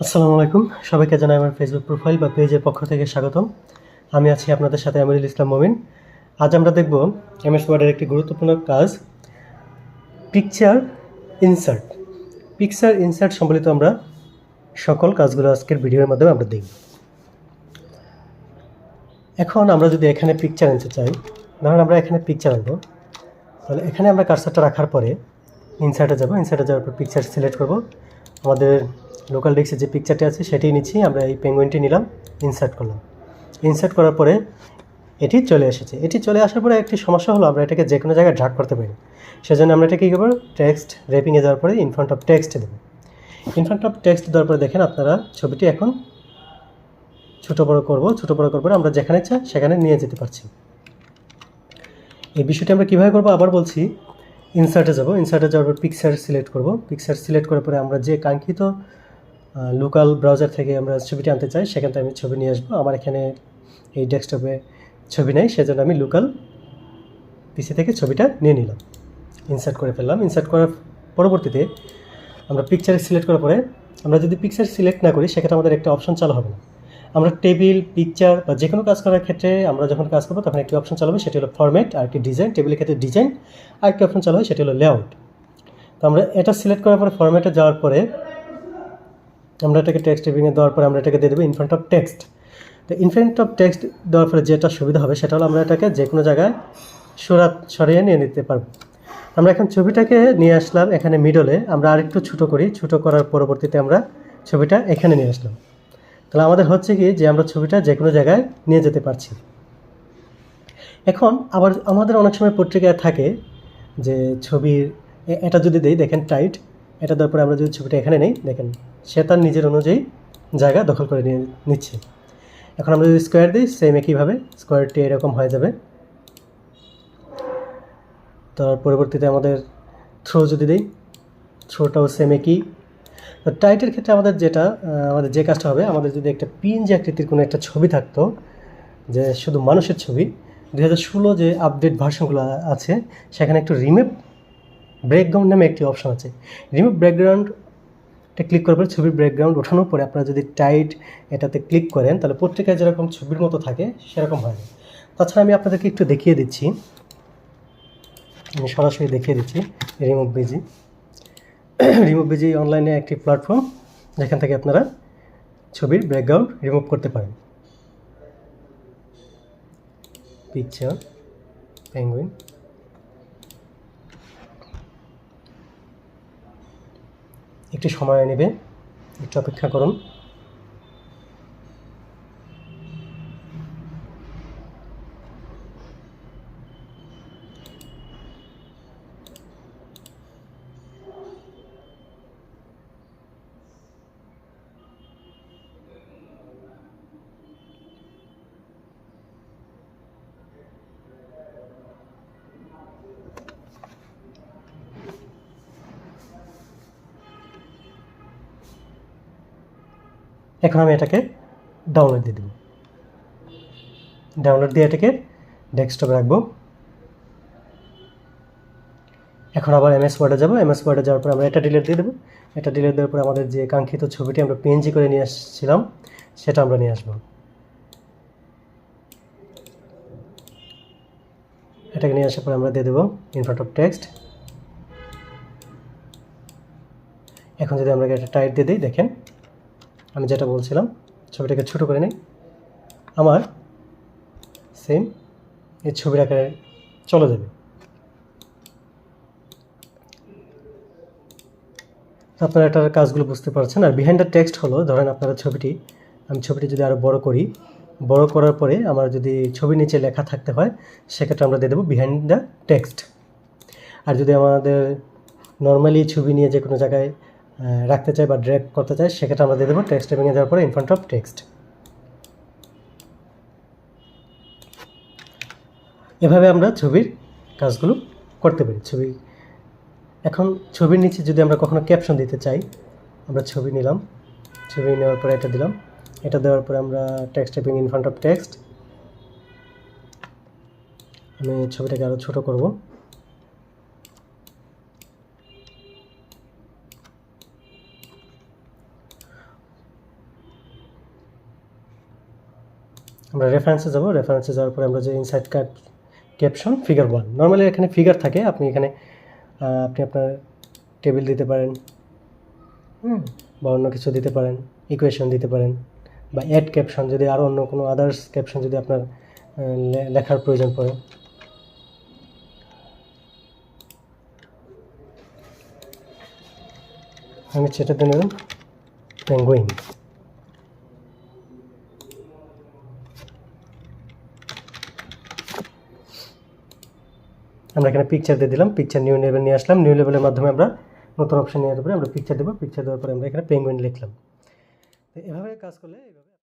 আসসালামু আলাইকুম। সবাইকে জানাই আমার ফেসবুক প্রোফাইল বা পেজের পক্ষ থেকে স্বাগতম। আমি আছি আপনাদের সাথে আমিরুল ইসলাম মমিন। আজ আমরা দেখব এমএস ওয়ার্ডের একটি গুরুত্বপূর্ণ কাজ পিকচার ইনসার্ট পিকচার ইনসার্ট সম্বলিত আমরা সকল কাজগুলো আজকের ভিডিওর মাধ্যমে আমরা দেখব। এখন আমরা যদি এখানে পিকচার আনতে চাই, ধরুন আমরা এখানে পিকচার আনব। তাহলে এখানে আমরা কার্সারটা রাখার পরে ইনসার্টে যাব। ইনসার্টে যাওয়ার পর পিকচার সিলেক্ট করব। আমাদের লোকাল ডিস্কে যে পিকচারটি আছে সেটি নিচ্ছি। আমরা এই পেঙ্গুইনটি নিলাম ইনসার্ট করলাম। ইনসার্ট করার পরে এটি চলে এসেছে। এটি চলে আসার পরে একটি সমস্যা হলো, আমরা এটাকে যে কোনো জায়গায় ড্রাগ করতে পারি। সেজন্য আমরা এটা কী করব? টেক্সট রেপিংয়ে যাওয়ার পরে ইনফ্রন্ট অফ টেক্সটে দেবো। ইনফ্রন্ট অফ টেক্সট দেওয়ার পরে দেখেন আপনারা ছবিটি এখন ছোটো বড়ো করব। ছোটো বড়ো করব আমরা যেখানে চাই সেখানে নিয়ে যেতে পারছি। এই বিষয়টি আমরা কীভাবে করব? আবার বলছি ইনসার্টে যাব। ইনসার্টে যাওয়ার পর পিকচার সিলেক্ট করব। পিকচার সিলেক্ট করার পরে আমরা যে কাঙ্ক্ষিত লোকাল ব্রাউজার থেকে আমরা ছবিটি আনতে চাই, সেখান থেকে আমি ছবি নিয়ে আসব। আমার এখানে এই ডেস্কটপে ছবি নেই, সেজন্য আমি লোকাল পিসি থেকে ছবিটা নিয়ে নিলাম। ইনসার্ট করে ফেললাম। ইনসার্ট করার পরবর্তীতে আমরা পিকচার সিলেক্ট করার পরে আমরা যদি পিকচার সিলেক্ট না করি, সেক্ষেত্রে আমাদের একটা অপশন চালু হবে না। আমরা টেবিল পিকচার বা যে কোনো কাজ করার ক্ষেত্রে আমরা যখন কাজ করব, তখন একটি অপশন চালু হবে, সেটি হলো ফরম্যাট আর একটি ডিজাইন টেবিলের ক্ষেত্রে ডিজাইন আর একটি অপশন চালু হয়, সেটি হলো লেআউট তো আমরা এটা সিলেক্ট করার পরে ফরম্যাটে যাওয়ার পরে আমরা এটাকে টেক্সট টেবিংয়ে দেওয়ার পরে আমরা এটাকে দিয়ে দেবো ইনফ্রন্ট অফ টেক্সট তো ইনফ্রন্ট অফ টেক্সট দেওয়ার পরে যেটা সুবিধা হবে সেটা হলো আমরা এটাকে যে কোনো জায়গায় সরা সরিয়ে নিয়ে নিতে পারব। আমরা এখন ছবিটাকে নিয়ে আসলাম এখানে মিডলে আমরা আরেকটু ছোটো করি। ছোটো করার পরবর্তীতে আমরা ছবিটা এখানে নিয়ে আসলাম। তাহলে আমাদের হচ্ছে কি যে আমরা ছবিটা যে কোনো জায়গায় নিয়ে যেতে পারছি। এখন আবার আমাদের অনেক সময় পত্রিকায় থাকে যে ছবির এটা যদি দেই, দেখেন টাইট এটা দেওয়ার পরে আমরা যদি ছবিটা এখানে নেই, দেখেন, সে তার নিজের অনুযায়ী জায়গা দখল করে নিয়ে নিচ্ছে। এখন আমরা যদি স্কোয়ার দিই সেম একইভাবে স্কোয়ারটি এরকম হয়ে যাবে। তার পরবর্তীতে আমাদের থ্রো যদি দিই থ্রোটাও সেম একই। তো টাইটের ক্ষেত্রে আমাদের যেটা আমাদের যে কাজটা হবে, আমাদের যদি একটা পিএনজি আকৃতির কোনো একটা ছবি থাকতো, যে শুধু মানুষের ছবি দু হাজার ষোলো যে আপডেট ভার্সনগুলো আছে, সেখানে একটু রিমেভ ব্রেকগ্রাউন্ড নামে একটি অপশন আছে। রিমুভ ব্যাকগ্রাউন্ডটা ক্লিক করার পরে ছবির ব্যাকগ্রাউন্ড ওঠানোর পরে আপনারা যদি টাইট এটাতে ক্লিক করেন, তাহলে পত্রিকায় যেরকম ছবির মতো থাকে, সেরকম হয়। না তাছাড়া আমি আপনাদেরকে একটু দেখিয়ে দিচ্ছি। আমি সরাসরি দেখিয়ে দিচ্ছি রিমুভ বেজি রিমুভ বেজি অনলাইনে একটি প্ল্যাটফর্ম যেখান থেকে আপনারা ছবির ব্যাকগ্রাউন্ড রিমুভ করতে পারেন। পিকচার পেঙ্গুইন একটু সময় নেবে একটু অপেক্ষা করুন। এখন আমি এটাকে ডাউনলোড দিয়ে দেবো। ডাউনলোড দিয়ে এটাকে ডেস্কটপে রাখব। এখন আবার এমএস ওয়ার্ডে যাব। এমএস ওয়ার্ডে যাওয়ার পর আমরা এটা ডিলিট দিয়ে দেবো। এটা ডিলিট দেওয়ার পর আমাদের যে কাঙ্ক্ষিত ছবিটি আমরা পিএনজি করে নিয়ে আসছিলাম, সেটা আমরা নিয়ে আসব। এটাকে নিয়ে আসার পর আমরা দিয়ে দেবো ইনফ্রন্ট অফ টেক্সট এখন যদি আমরা এটা টাইট দিয়ে দিই, দেখেন আমি যেটা বলছিলাম, ছবিটাকে ছোট করে নিই। আমার সেম এই ছবির আকারে চলে যাবে। আপনারা এটার কাজগুলো বুঝতে পারছেন। আর বিহাইন্ড দ্য টেক্সট হলো, ধরেন আপনারা ছবিটি, আমি ছবিটি যদি আরও বড় করি, বড় করার পরে আমার যদি ছবির নিচে লেখা থাকতে হয়, সেক্ষেত্রে আমরা দিয়ে দেবো বিহাইন্ড দ্য টেক্সট আর যদি আমাদের নর্মালি ছবি নিয়ে যে কোনো জায়গায় রাখতে চাই বা ড্র্যাগ করতে চাই সেক্ষেত্রে আমরা দিয়ে দেবো টেক্সট ভেঙে যাওয়ার পরে ইনফ্রন্ট অফ টেক্সট এভাবে আমরা ছবির কাজগুলো করতে পারি। ছবি এখন ছবির নিচে যদি আমরা কখনো ক্যাপশন দিতে চাই, আমরা ছবি নিলাম। ছবি নেওয়ার পরে এটা দিলাম। এটা দেওয়ার পরে আমরা text typing in front of text আমি ছবিটাকে আরও ছোটো করব। আমরা রেফারেন্সে যাব। রেফারেন্সে যাওয়ার পরে আমরা যে inside card caption figure one normally এখানে ফিগার থাকে, আপনি এখানে আপনি আপনার টেবিল দিতে পারেন বা অন্য কিছু দিতে পারেন ইকুয়েশন দিতে পারেন, বা অ্যাড ক্যাপশন যদি আরও অন্য কোনো আদার্স ক্যাপশন যদি আপনার লেখার প্রয়োজন পড়ে। আমি সেটাতে নেবেন পেঙ্গুইন আমরা এখানে পিকচার দিয়ে দিলাম পিকচার নিউ লেভেল নিয়ে আসলাম নিউ লেভেলের মাধ্যমে আমরা নতুন অপশন নিয়ে পরে আমরা পিকচার দেবো পিকচার দেওয়ার পরে আমরা এখানে পেঙ্গুইন লিখলাম। এভাবে কাজ করলে